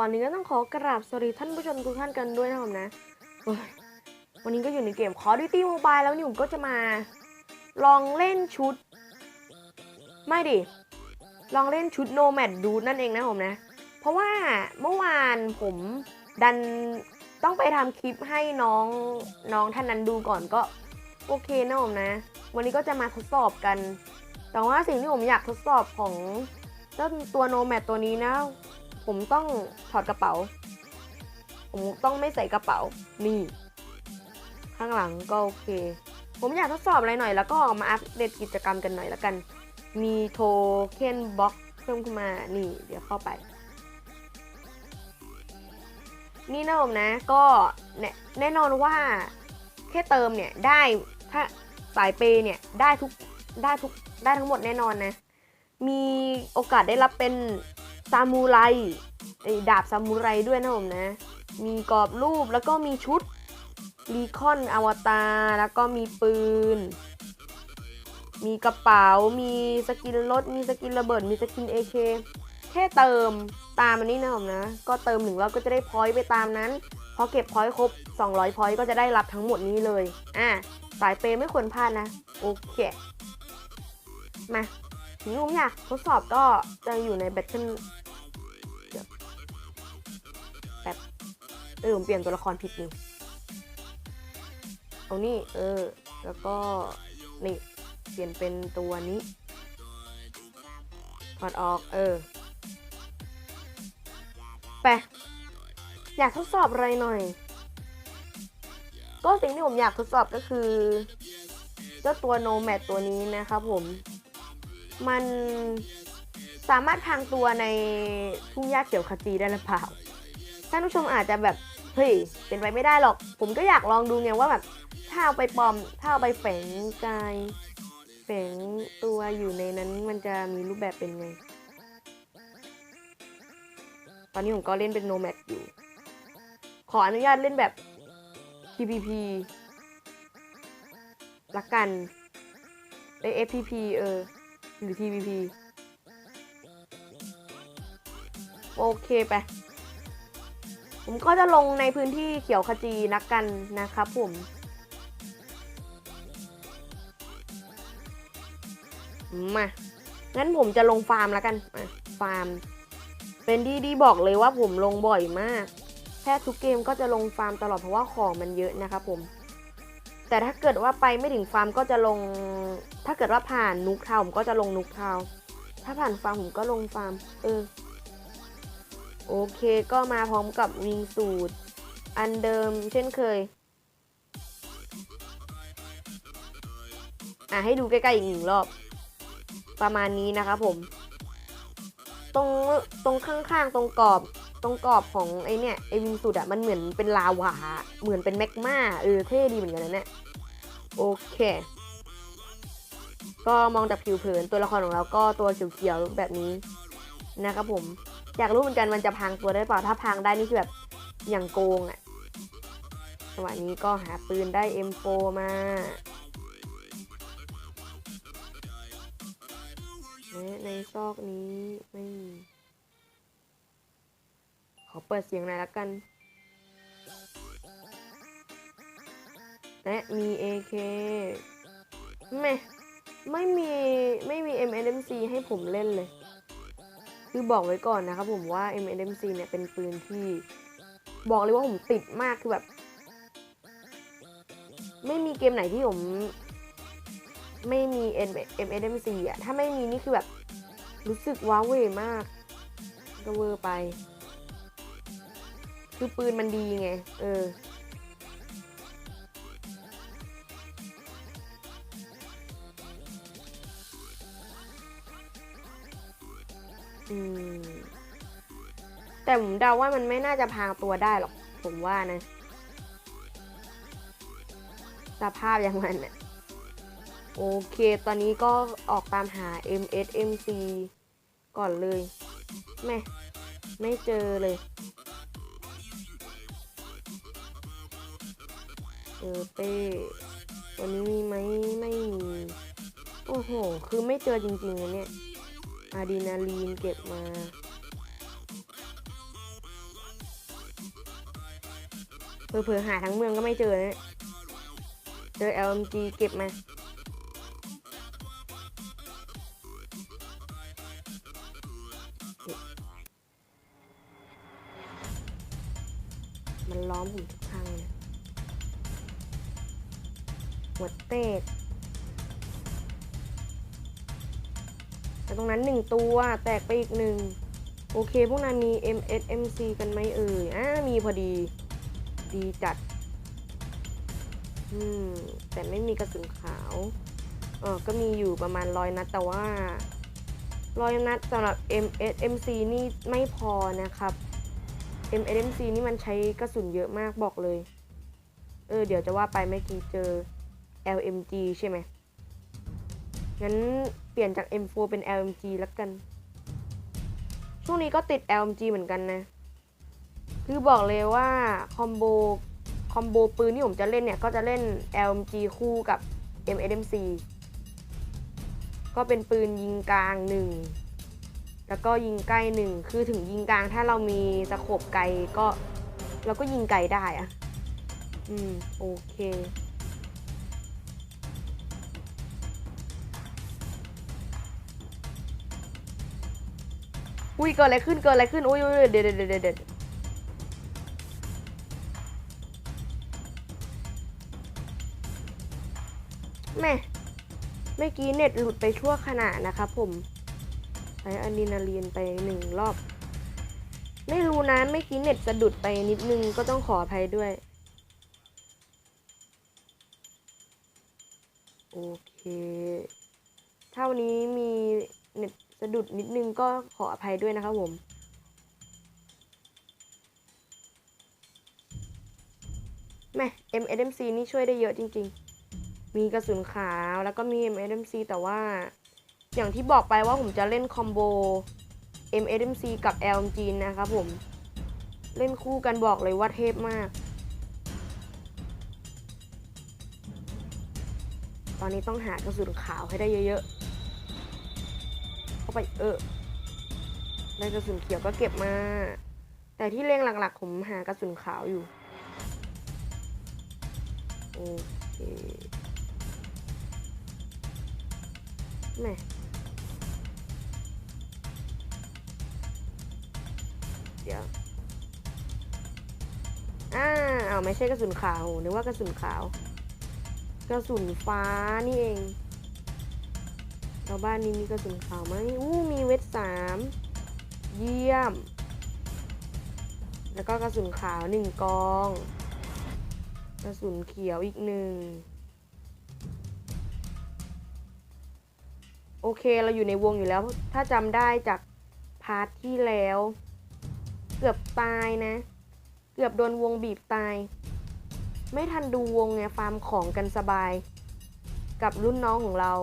ก่อนนี้ก็ต้องขอกราบสวัสดีท่านผู้ชมทุกท่านกันด้วยนะครับนะ วันนี้ก็อยู่ในเกม Call of Duty Mobile แล้วนี่ผมก็จะมา ลองเล่นชุด ไม่ดิ ลองเล่นชุด Nomad ดูนั่นเองนะผมนะ เพราะว่าเมื่อวานผมดันต้องไปทำคลิปให้น้องน้องท่านนั้นดูก่อนก็โอเคนะผมนะ วันนี้ก็จะมาทดสอบกัน แต่ว่าสิ่งที่ผมอยากทดสอบของเจ้าตัวโนแม d ตัวนี้นะ ผมต้องถอดกระเป๋า ผมต้องไม่ใส่กระเป๋า นี่ ข้างหลังก็โอเค ผมอยากทดสอบอะไรหน่อย แล้วก็มาอัปเดตกิจกรรมกันหน่อยแล้วกัน มีโทเค็นบ็อกเพิ่มขึ้นมา นี่ เดี๋ยวเข้าไปนี่นะผมนะก็แน่แน่นอนว่าแค่เติมเนี่ยได้ถ้าสายเปย์เนี่ยได้ทุกได้ทุกได้ทั้งหมดแน่นอนนะ มีโอกาสได้รับเป็น ซามูไรไอดาบซามูไรด้วยนะผมนะ มีกรอบรูปแล้วก็มีชุดรีคอนอวตารแล้วก็มีปืน มีกระเป๋า มีสกินรถ มีสกินระเบิด มีสกิน AK แค่เติมตามอันนี้นะผมนะ ก็เติมหนึ่งรอบก็จะได้พอยต์ไปตามนั้น พอเก็บพอยต์ครบ 200 พอยต์ก็จะได้รับทั้งหมดนี้เลย อะ สายเปย์ไม่ควรพลาดนะ โอเค มาถึงผมอยากทดสอบก็จะอยู่ในแบทเทิล เออผมเปลี่ยนตัวละครผิดนี่เอานี่ เออ แล้วก็นี่เปลี่ยนเป็นตัวนี้ถอดออก เออ ไป อยากทดสอบอะไรหน่อย ก็สิ่งที่ผมอยากทดสอบก็คือ เจ้าตัวโนแม d ตัวนี้นะครับผม มันสามารถพรางตัวในทุ่งหญ้าเขียวขจีได้หรือเปล่า ท่านผู้ชมอาจจะแบบ เฮ้ย เป็นไปไม่ได้หรอก ผมก็อยากลองดูไงว่าแบบ ถ้าเอาไปปลอม ถ้าเอาไปแฝงกาย แฝงตัวอยู่ในนั้นมันจะมีรูปแบบเป็นไง ตอนนี้ผมก็เล่นเป็นโนแม d อยู่ ขออนุญาตเล่นแบบ PPP ละกันเอ้ FPP เออ หรือ PVP โอเคไป ผมก็จะลงในพื้นที่เขียวขจีนักกันนะครับผมมา งั้นผมจะลงฟาร์มแล้วกันฟาร์ม เป็นที่ดีบอกเลยว่าผมลงบ่อยมาก แทบทุกเกมก็จะลงฟาร์มตลอดเพราะว่าของมันเยอะนะครับผม แต่ถ้าเกิดว่าไปไม่ถึงฟาร์มก็จะลง ถ้าเกิดว่าผ่านนุกทาวผมก็จะลงนุกทาวถ้าผ่านฟาร์มผมก็ลงฟาร์ม เออ โอเคก็มาพร้อมกับวิงสูตร อันเดิมเช่นเคย อะให้ดูใกล้ๆอีกหนึ่งรอบ ประมาณนี้นะครับผม ตรงตรงข้างๆ ตรงกรอบตรงกรอบของไอเนี่ยไอวิงสูตรอะมันเหมือนเป็นลาวาเหมือนเป็นแมกมาเออเท่ดีเหมือนกันนะเนี่ยโอเค ก็มองจากผิวเผินตัวละครของเราก็ตัวเขียวๆแบบนี้นะครับผม อยากรู้เหมือนกันมันจะพังตัวได้เปล่า ถ้าพังได้นี่คือแบบอย่างโกงอะจังหวะนี้ก็หาปืนได้ M4 มาและในซอกนี้ไม่มีขอเปิดเสียงหน่อยละกันและมี AK ไม่ไม่มี ไม่มี MNMC ให้ผมเล่นเลย คือบอกไว้ก่อนนะครับผมว่า M M C เนี่ยเป็นปืนที่บอกเลยว่าผมติดมากคือแบบ ไม่มีเกมไหนที่ผมไม่มี M M C อะถ้าไม่มีนี่คือแบบ รู้สึกว้าเวมากก็เวอร์ไป คือปืนมันดีไง เออ อืม แต่ผมเดาว่ามันไม่น่าจะพรางตัวได้หรอก ผมว่านะ สภาพอย่างมันเนี่ยโอเค ตอนนี้ก็ออกตามหา MSMC ก่อนเลยไม่ ไม่เจอเลยเออเป้วันนี้มีไหมไม่มี โอ้โห คือไม่เจอจริงๆนะเนี่ย อะดรีนาลีนเก็บมา เผลอหาทั้งเมืองก็ไม่เจอเนะเจอ LMG เก็บมา งตัวแตกไปอีกหนึ่งโอเค พวกนั้นมี MSMC กันไหมเอ่ยอ่ามีพอดี ดีจัด อืม แต่ไม่มีกระสุนขาว เออก็มีอยู่ประมาณร้อยนัด แต่ว่าร้อยนัดสำหรับ MSMC นี่ไม่พอนะครับ MSMC นี่มันใช้กระสุนเยอะมากบอกเลย เออ เดี๋ยวจะว่าไปเมื่อกี้เจอ LMG ใช่ไหมงั้นเปลี่ยนจาก M4 เป็น LMG แล้วกัน ช่วงนี้ก็ติด LMG เหมือนกันนะ คือบอกเลยว่าคอมโบคอมโบปืนที่ผมจะเล่นเนี่ย ก็จะเล่น LMG คู่กับ MSMC ก็เป็นปืนยิงกลางหนึ่งแล้วก็ยิงใกล้หนึ่งคือถึงยิงกลางถ้าเรามีตะขบไกลก็ เราก็ยิงไกลได้อะอืม โอเค อุ้ยเกิดอะไรขึ้นเกิดอะไรขึ้นอุ้ยอุ้ยเดี๋ยวเดี๋ยวเดี๋ยวเดี๋ยวแม่เมื่อกี้เน็ตหลุดไปชั่วขณะนะครับผมใช้อะดรีนาลีนไปหนึ่งรอบ ไม่รู้นะเมื่อกี้เน็ตสะดุดไปนิดนึงก็ต้องขออภัยด้วย โอเค เท่านี้มีเน็ต สะดุดนิดนึงก็ขออภัยด้วยนะครับผมแม่ MSMC นี่ช่วยได้เยอะจริง ๆ มีกระสุนขาวแล้วก็มี MSMC แต่ว่า อย่างที่บอกไปว่าผมจะเล่นคอมโบ MSMC กับ LMG นะครับผม เล่นคู่กันบอกเลยว่าเทพมาก ตอนนี้ต้องหากระสุนขาวให้ได้เยอะๆ เข้าไปเออได้กระสุนเขียวก็เก็บมา แต่ที่เล็งหลักๆ ผมหากระสุนขาวอยู่ โอเคแม่เดี๋ยวอ่าเอาไม่ใช่กระสุนขาวนึกว่ากระสุนขาว กระสุนฟ้านี่เอง ชาวบ้านนี้มีกระสุนขาวไหมอู้มีเวทสามเยี่ยม แล้วก็กระสุนขาวหนึ่งกอง กระสุนเขียวอีกหนึ่งโอเคเราอยู่ในวงอยู่แล้ว ถ้าจำได้จากพาร์ทที่แล้ว เกือบตายนะ เกือบโดนวงบีบตาย ไม่ทันดูวงไงฟาร์มของกันสบาย กับรุ่นน้องของเรา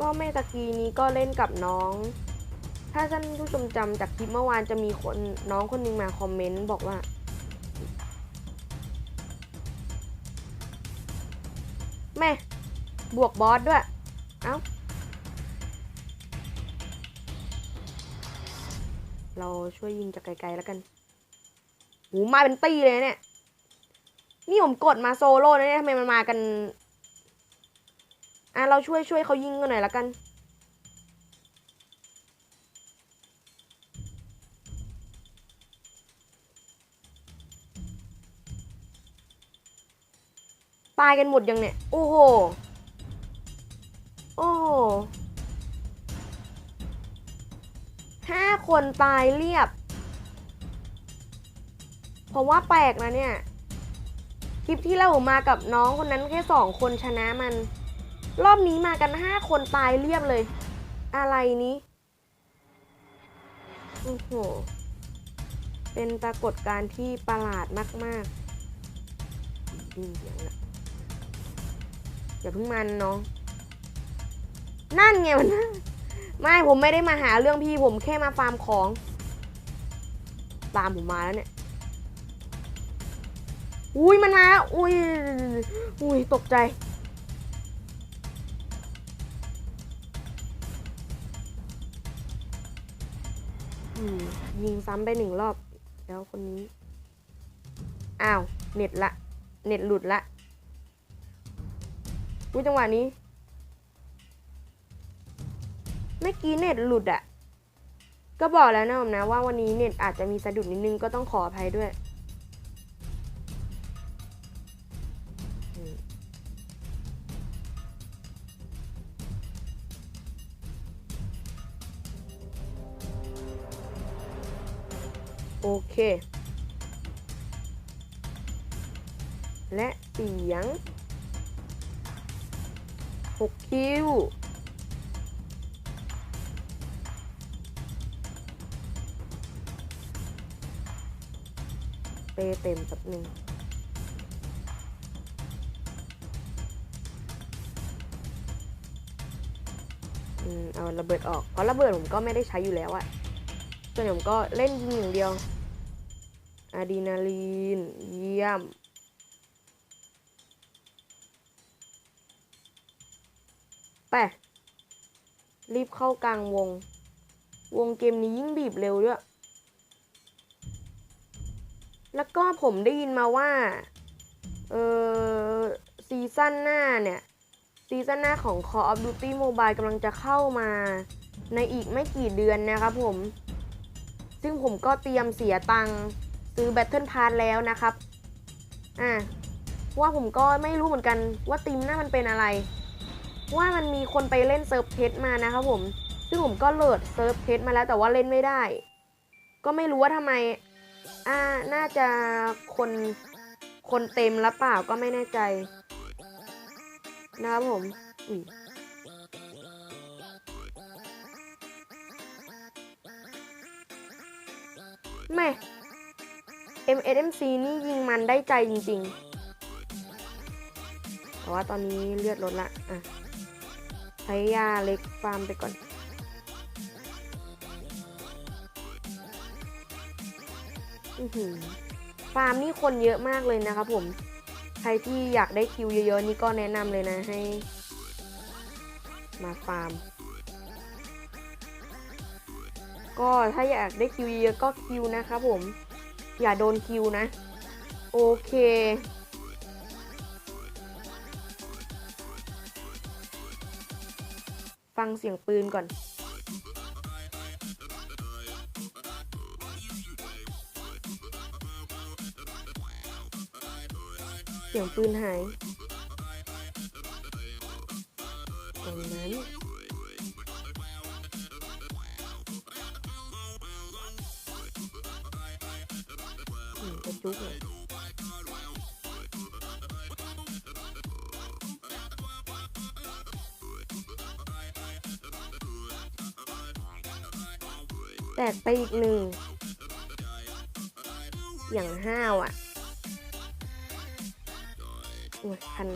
ก็ไม่ตะกี้นี้ก็เล่นกับน้อง ถ้าท่านผู้ชมจำจากคลิปเมื่อวานจะมีคนน้องคนหนึงมาคอมเมนต์บอกว่า แม่ บวกบอสด้วย เอ้า เราช่วยยิงจากไกลๆแล้วกัน หูมาเป็นตีเลยเนี่ย นี่ผมกดมาโซโล่นะเนี่ยทำไมมันมากัน อะเราช่วยช่วยเขายิงกันหน่อยละกัน ตายกันหมดยังเนี่ย โอ้โห โอ้โหห้าคนตายเรียบเพราะว่าแปลกนะเนี่ย คลิปที่เรามากับน้องคนนั้นแค่สองคนชนะมัน รอบนี้มากันห้าคนตายเรียบเลย อะไรนี้โอ้โหเป็นปรากฏการณ์ที่ประหลาดมากๆดีเสียงอะอย่าเพิ่งมันน้อง นั่นไงมันไม่ผมไม่ได้มาหาเรื่องพี่ผมแค่มาฟาร์มของ ตามผมมาแล้วเนี่ย อุ้ยมันมาแล้วอุ้ยอุ้ยตกใจอืมยิงซ้ำไปหนึ่งรอบ แล้วคนนี้ อ้าว เน็ตละ เน็ตหลุดละอุ้ยจังหวะนี้เมื่อกี้เน็ตหลุดอะก็บอกแล้วนะผมนะว่าวันนี้เน็ตอาจจะมีสะดุดนิดนึงก็ต้องขออภัยด้วย โอเค และเสียง 6 คิว เปเต็มสักหนึ่ง เอาระเบิดออก เพราะระเบิดผมก็ไม่ได้ใช้อยู่แล้วอะส่วนผมก็เล่นยิงอย่างเดียวอะดรีนาลีน เยี่ยม ไป รีบเข้ากลางวง วงเกมนี้ยิ่งบีบเร็วด้วย แล้วก็ผมได้ยินมาว่า เออซีซั่นหน้าเนี่ย ซีซั่นหน้าของ Call of Duty Mobile กำลังจะเข้ามาในอีกไม่กี่เดือนนะครับผม ซึ่งผมก็เตรียมเสียตังค์ซื้อ Battle Pass แล้วนะครับ อะว่าผมก็ไม่รู้เหมือนกันว่าทีมหน้ามันเป็นอะไร ว่ามันมีคนไปเล่นเซิร์ฟเทสมานะครับผม ซึ่งผมก็โหลดเซิร์ฟเทสมาแล้วแต่ว่าเล่นไม่ได้ ก็ไม่รู้ว่าทำไม อ่า น่าจะคน คนเต็มแล้วเปล่าก็ไม่แน่ใจ นะครับผมอุ้ยแม่ MSMC นี่ยิงมันได้ใจจริงๆ แต่ว่าตอนนี้เลือดลดละ อะ ใช้ยาเล็กฟาร์มไปก่อน อือหือฟาร์มนี่คนเยอะมากเลยนะครับผม ใครที่อยากได้คิวเยอะๆนี่ก็แนะนำเลยนะให้ มาฟาร์ม ก็ถ้าอยากได้คิวเยอะก็คิวนะครับผม อย่าโดนคิวนะ โอเคฟังเสียงปืนก่อน สียงปืนหายตรงนั้นอืมกระจุกเลยแตกไปอีกหนึ่ง อย่างห้าวอะ คัน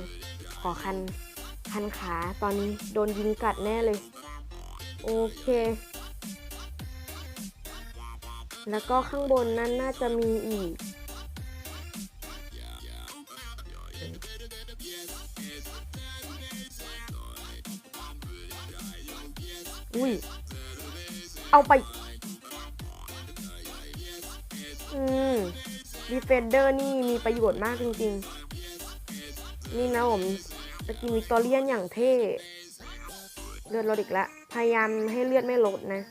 ขอคันคันขาตอนนี้โดนยิงกัดแน่เลย โอเค แล้วก็ข้างบนนั้นน่าจะมีอีก อุ้ย เอาไป อืมดีเฟนเดอร์นี่มีประโยชน์มากจริง ๆ นี่นะผมสกินวิกตอเรียนอย่างเท่เลือดลดอีกแล้วพยายามให้เลือดไม่ลดนะ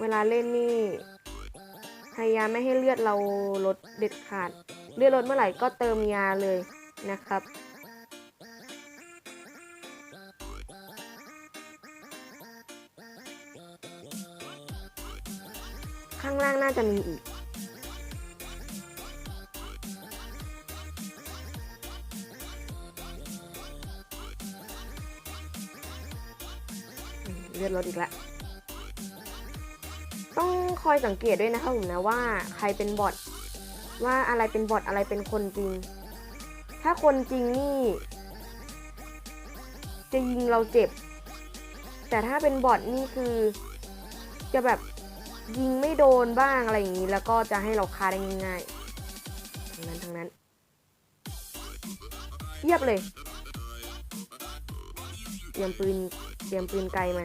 เวลาเล่นนี่ พยายามไม่ให้เลือดเราลดเด็ดขาด เลือดลดเมื่อไหร่ก็เติมยาเลยนะครับ ข้างล่างน่าจะมีอีก ลือดลดอีกแล้วต้องคอยสังเกตด้วยนะคะผมนะว่าใครเป็นบอทว่าอะไรเป็นบอทอะไรเป็นคนจริง ถ้าคนจริงนี่ จะยิงเราเจ็บ แต่ถ้าเป็นบอทนี่คือ จะแบบยิงไม่โดนบ้างอะไรอย่างนี้ แล้วก็จะให้เราฆ่าได้ง่ายๆทั้งนั้นทั้งนั้นเยียบเลย เตรียมปืน เตรียมปืนไกลมา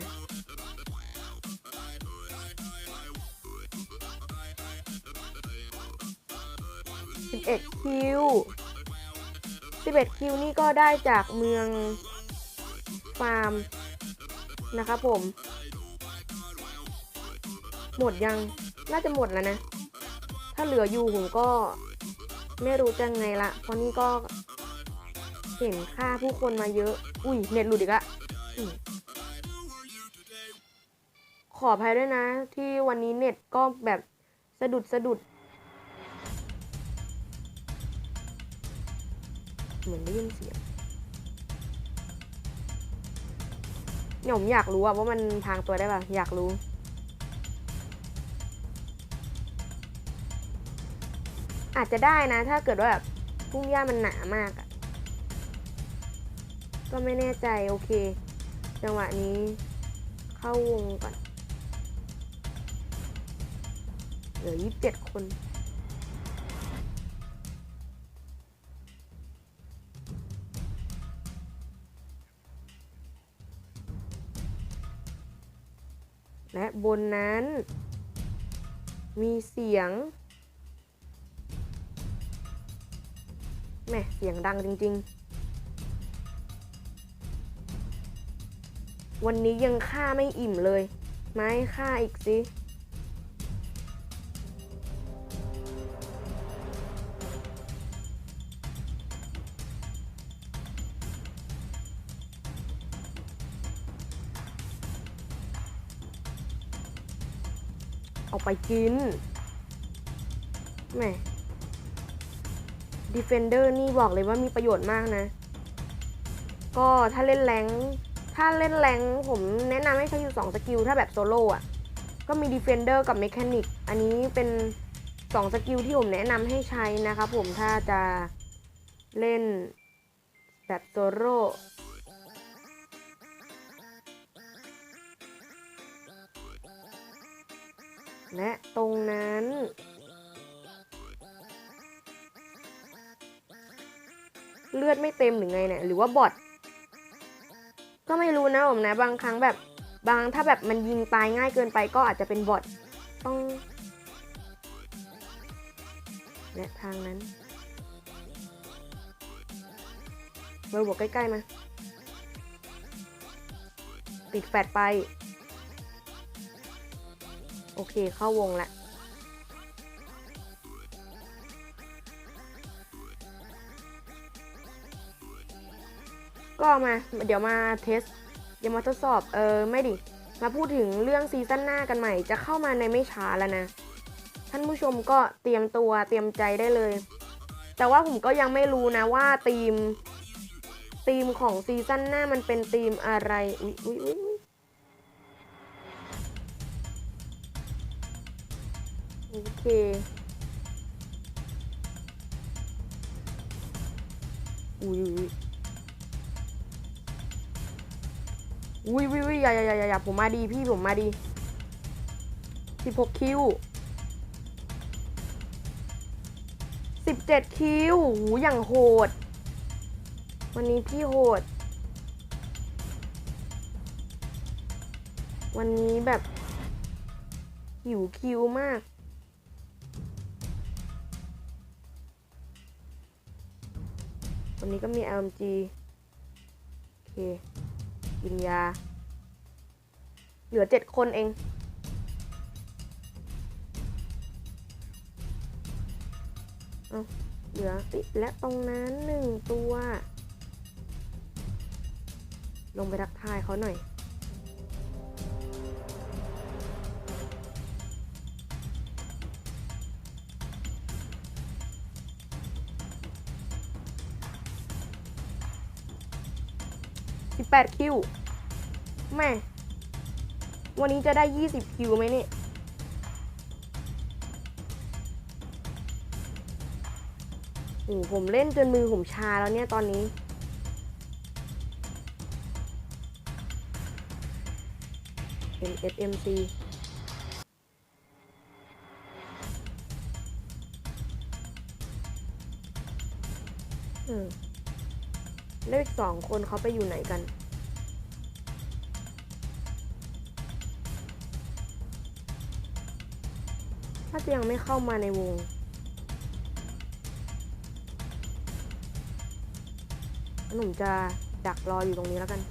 สิบเอ็ดคิวสิบเอ็ดคิวนี่ก็ได้จากเมืองฟาร์มนะครับผม หมดยัง น่าจะหมดแล้วนะ ถ้าเหลืออยู่ผมก็ไม่รู้จะไงละ เพราะนี่ก็เห็นค่าผู้คนมาเยอะ อุ้ย เน็ตหลุดอีกละขออภัยด้วยนะ ที่วันนี้เน็ตก็แบบสะดุดสะดุด เหมือนได้ยินเสียงเนี่ยผมอยากรู้อะว่ามันพางตัวได้ป่ะ อยากรู้ อาจจะได้นะ ถ้าเกิดว่าแบบพุ่งหญ้ามันหนามากอะก็ไม่แน่ใจโอเค จังหวะนี้เข้าวงก่อน เหลือยี่สิบเจ็ดคน บนนั้น มีเสียงแม่เสียงดังจริง ๆ วันนี้ยังฆ่าไม่อิ่มเลย ไม้ฆ่าอีกสิ เอาไปกินแหม่ Defender นี่บอกเลยว่ามีประโยชน์มากนะ ก็ถ้าเล่นแรงถ้าเล่นแรงผมแนะนำให้ใช้อยู่2สกิลถ้าแบบโซโล่อะก็มี Defender กับ Mechanic อันนี้เป็น2สกิลที่ผมแนะนำให้ใช้นะครับผมถ้าจะเล่นแบบโซโล่ และตรงนั้น เลือดไม่เต็มหรือไงเนี่ยหรือว่าบอทก็ไม่รู้นะผมนะ บางครั้งแบบบางถ้าแบบมันยิงตายง่ายเกินไปก็อาจจะเป็นบอทต้องและทางนั้นเบอร์บวกใกล้ๆมา ติดแฟดไป โอเคเข้าวงละก็มาเดี๋ยวมาเทสเดี๋ยวมาทดสอบเออไม่ดิ มาพูดถึงเรื่องซีซั่นหน้ากันใหม่ จะเข้ามาในไม่ช้าแล้วนะ ท่านผู้ชมก็เตรียมตัวเตรียมใจได้เลย แต่ว่าผมก็ยังไม่รู้นะว่าทีมทีมของซีซั่นหน้ามันเป็นทีมอะไร อุ๊ยอุ๊ยอุ๊ย โอเคอุ๊ยอุ๊ยอุ้ยอุ้ยอุ้ยอย่าอย่าอย่าอย่าผมมาดีพี่ผมมาดีสิบหกคิวสิบเจ็ดคิวหูอย่างโหด วันนี้พี่โหด วันนี้แบบหิวคิวมาก นนี้ก็มี LMG โอเคกินยา เหลือเจ็ดคนเอง เอาเหลือติและตรงนั้นหนึ่งตัว ลงไปทักทายเขาหน่อย สิบแปดคิวแม่วันนี้จะได้ยี่สิบคิวไหมเนี่ยโอ้ผมเล่นจนมือผมชาแล้วเนี่ยตอนนี้ MSMC เออ แล้วอีกสองคนเขาไปอยู่ไหนกัน ถ้าจะยังไม่เข้ามาในวง หนุ่มจะดักรออยู่ตรงนี้แล้วกัน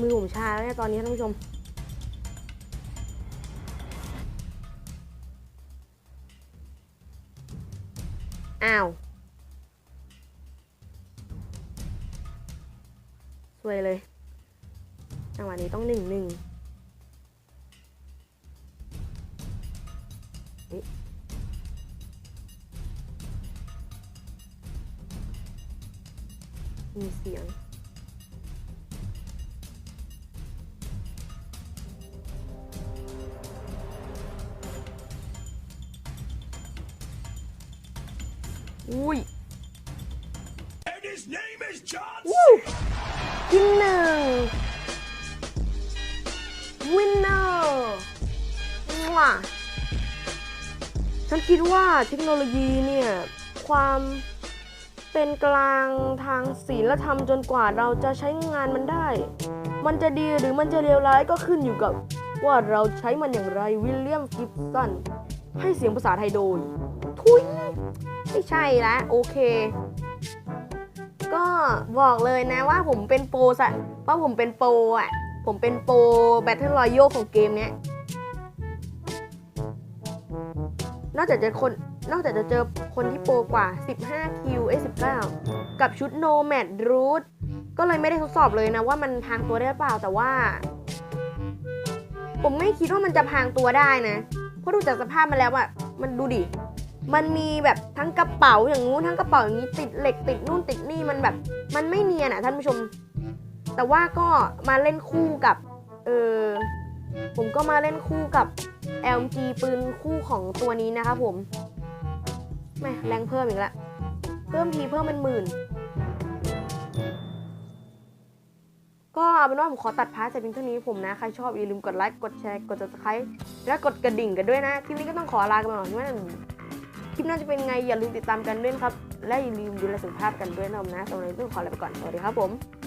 มือผมชาแล้วเนี่ยตอนนี้ท่านผู้ชมอ้าว สวยเลยจังหวะนี้ต้องหนึ่งหนึ่งมีเสียง ฉันคิดว่าเทคโนโลยีเนี่ย ความเป็นกลางทางศีลธรรมจนกว่าเราจะใช้งานมันได้ มันจะดีหรือมันจะเลวร้ายก็ขึ้นอยู่กับว่าเราใช้มันอย่างไรวิลเลียมกิฟสันให้เสียงภาษาไทยโดย ทุยไม่ใช่ละโอเค ก็บอกเลยนะว่าผมเป็นโปรสะว่าผมเป็นโปรอะ ผมเป็นโปรแบทเทิลรอยัลของเกมเนี้ย นอกจากจะคนนอกจากจะเจอคนที่โปรกว่า 15 คิวเอ้19 กับชุด Nomad Root ก็เลยไม่ได้ทดสอบเลยนะว่ามันพางตัวได้หรือเปล่าแต่ว่า ผมไม่คิดว่ามันจะพางตัวได้นะ เพราะดูจากสภาพมันแล้วอะมันดูดิ มันมีแบบทั้งกระเป๋าอย่างงู้นทั้งกระเป๋าอย่างนี้ติดเหล็กติดนู่นติดนี่มันแบบ มันไม่เนียนอะท่านผู้ชม แต่ว่าก็มาเล่นคู่กับ เออผมก็มาเล่นคู่กับ LMG ปืนคู่ของตัวนี้นะครับผมแม่แรงเพิ่มอีกแล้วเพิ่มทีเพิ่มเป็นหมื่น ก็เอาเป็นว่าผมขอตัดพาร์ทแต่เพียงเท่านี้ผมนะ ใครชอบอย่าลืมกดไลค์ กดแชร์ กด subscribe และกดกระดิ่งกันด้วยนะ คลิปนี้ก็ต้องขอลากันไปก่อนว่าคลิปหน่าจะเป็นไงอย่าลืมติดตามกันด้วยนะครับ และอย่าลืมดูแลสุขภาพกันด้วยนะครับนะสำหรับวันนี้ต้องขอลาไปก่อน สวัสดีครับผม